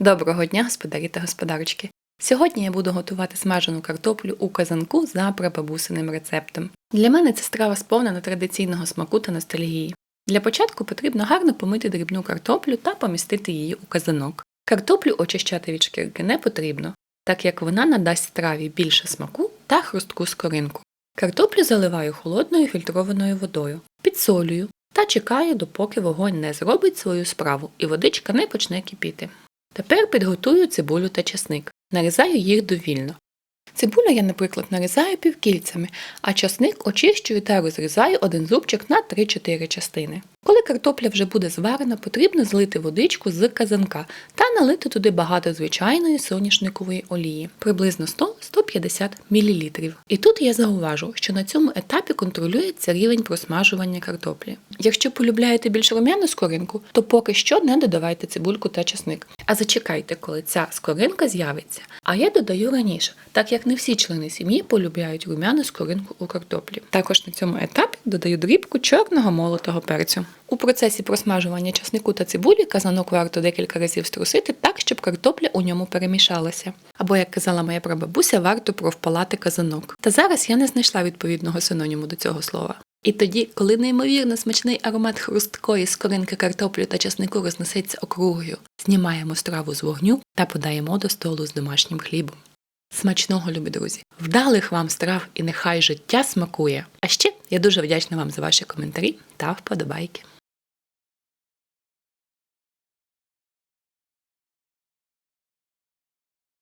Доброго дня, господарі та господарочки! Сьогодні я буду готувати смажену картоплю у казанку за прабабусиним рецептом. Для мене це страва сповнена традиційного смаку та ностальгії. Для початку потрібно гарно помити дрібну картоплю та помістити її у казанок. Картоплю очищати від шкірки не потрібно, так як вона надасть страві більше смаку та хрустку скоринку. Картоплю заливаю холодною фільтрованою водою, підсолюю та чекаю, допоки вогонь не зробить свою справу і водичка не почне кипіти. Тепер підготую цибулю та часник. Нарізаю їх довільно. Цибулю я, наприклад, нарізаю півкільцями, а часник очищую та розрізаю один зубчик на 3-4 частини. Коли картопля вже буде зварена, потрібно злити водичку з казанка та налити туди багато звичайної соняшникової олії, приблизно 100-150 мл. І тут я зауважу, що на цьому етапі контролюється рівень просмажування картоплі. Якщо полюбляєте більш рум'яну скоринку, то поки що не додавайте цибульку та часник. А зачекайте, коли ця скоринка з'явиться. А я додаю раніше, так як не всі члени сім'ї полюбляють рум'яну скоринку у картоплі. Також на цьому етапі додаю дрібку чорного молотого перцю. У процесі просмажування часнику та цибулі казанок варто декілька разів струсити так, щоб картопля у ньому перемішалася. Або, як казала моя прабабуся, варто провпалати казанок. Та зараз я не знайшла відповідного синоніму до цього слова. І тоді, коли неймовірно смачний аромат хрусткої скоринки картоплі та часнику рознесеться округою, знімаємо страву з вогню та подаємо до столу з домашнім хлібом. Смачного, любі друзі! Вдалих вам страв і нехай життя смакує! А ще я дуже вдячна вам за ваші коментарі та вподобайки.